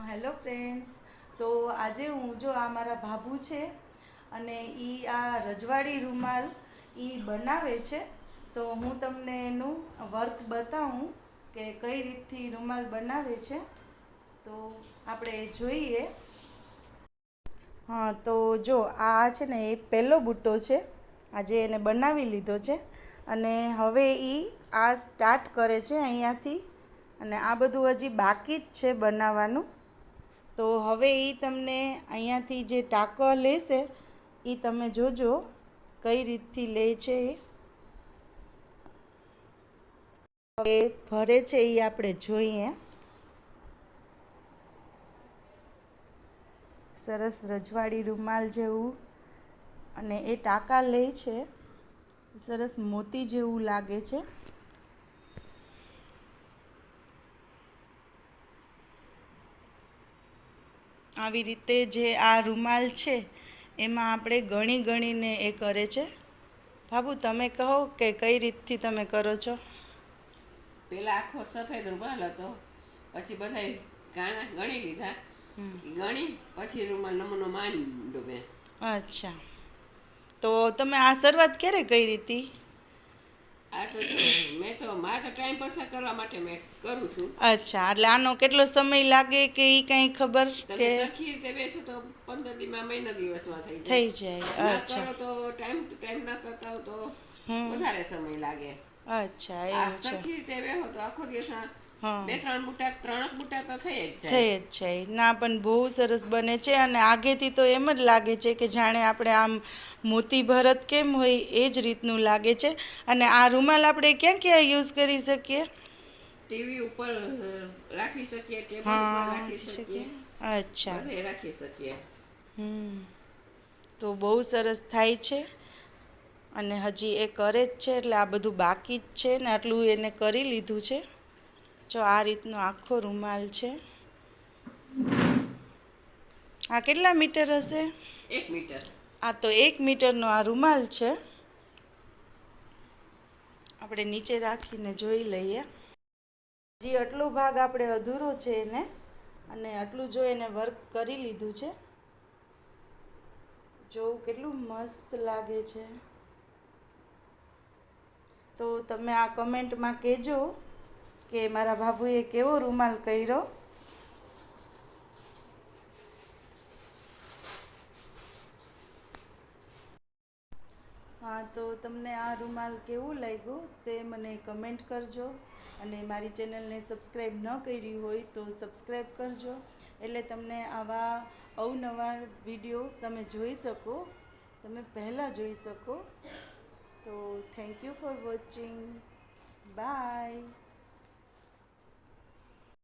Hello friends. તો આજે હું, જો આ મારા ભાભુ છે અને એ આ રજવાડી રૂમાલ એ બનાવે છે, તો હું તમને એનું વર્ક બતાવું કે કઈ રીતથી રૂમાલ બનાવે છે. તો આપણે જોઈએ. હા, તો જો, આ છે ને, એ પહેલો બુટ્ટો છે. આજે એને બનાવી લીધો છે. અને હવે એ આ સ્ટાર્ટ કરે છે અહીંયાથી. અને આ બધું હજી બાકી જ છે બનાવવાનું. તો હવે એ તમને અહીંયાથી જે ટાંકો લેશે એ તમે જોજો કઈ રીતથી લે છે. એ ભરે છે એ આપણે જોઈએ. સરસ રજવાડી રૂમાલ જેવું અને એ ટાંકા લે છે. સરસ મોતી જેવું લાગે છે. આવી રીતે જે આ રૂમાલ છે એમાં આપણે ગણી ગણીને એ કરે છે. બાબુ તમે કહો કે કઈ રીતથી તમે કરો છો? પહેલાં આખો સફેદ રૂમાલ હતો પછી બધા ગાણા ગણી લીધા. ગણી પછી રૂમાલ નમૂનો માન ડૂબે અચ્છા. તો તમે આ શરૂઆત ક્યારે કરી હતી? આ તો તો મારા ટાઈમ પસાર કરવા માટે મેં કરું છું. અચ્છા એટલે આનો કેટલો સમય લાગે કે એ કંઈ ખબર કે સરખી રીતે બેસો તો પંદર દીમાં મહિના દિવસમાં થઈ થઈ જાય જાય અચ્છા. તો ટાઈમ ટાઈમ ના કરતા હો તો વધારે સમય લાગે. અચ્છા એ સરખી રીતે બેહો તો આખો દિવસ બે ત્રણ બુટા ત્રણ બુટા તો થઈ જ થઈ જ છે ના પણ બહુ સરસ બને છે અને આગેથી તો એમ જ લાગે છે કે જાણે આપણે આમ મોતી ભરત કેમ હોય એ જ રીતનું લાગે છે. અને આ રૂમાલ આપણે ક્યાં ક્યાં યુઝ કરી શકીએ? ટીવી ઉપર રાખી શકીએ ટેબલ ઉપર હા રાખી શકીએ. અચ્છા. રાખી શકીએ. હમ. તો બહુ સરસ થાય છે. અને હજી એ કરે જ છે એટલે આ બધું બાકી જ છે ને આટલું એને કરી લીધું છે. જો આ રીતનો આખો રૂમાલ છે. આ કેટલા મીટર હશે? એક મીટર. આ તો એક મીટરનો આ રૂમાલ છે. આપણે નીચે રાખીને જોઈ લઈએ. હજી આટલો ભાગ આપણે અધૂરો છે એને અને આટલું જો એને વર્ક કરી લીધું છે જોવું કેટલું મસ્ત લાગે છે. તો તમે આ કમેન્ટમાં કહેજો કે મારા બાબુએ કેવો રૂમાલ કર્યો? હા, તો તમને આ રૂમાલ કેવું લાગ્યું તે મને કમેન્ટ કરજો અને મારી ચેનલને સબસ્ક્રાઈબ ન કરી હોય તો સબસ્ક્રાઈબ કરજો. એટલે તમને આવા અવનવા વીડિયો તમે જોઈ શકો, તમે પહેલાં જોઈ શકો. તો thank you for watching. Bye.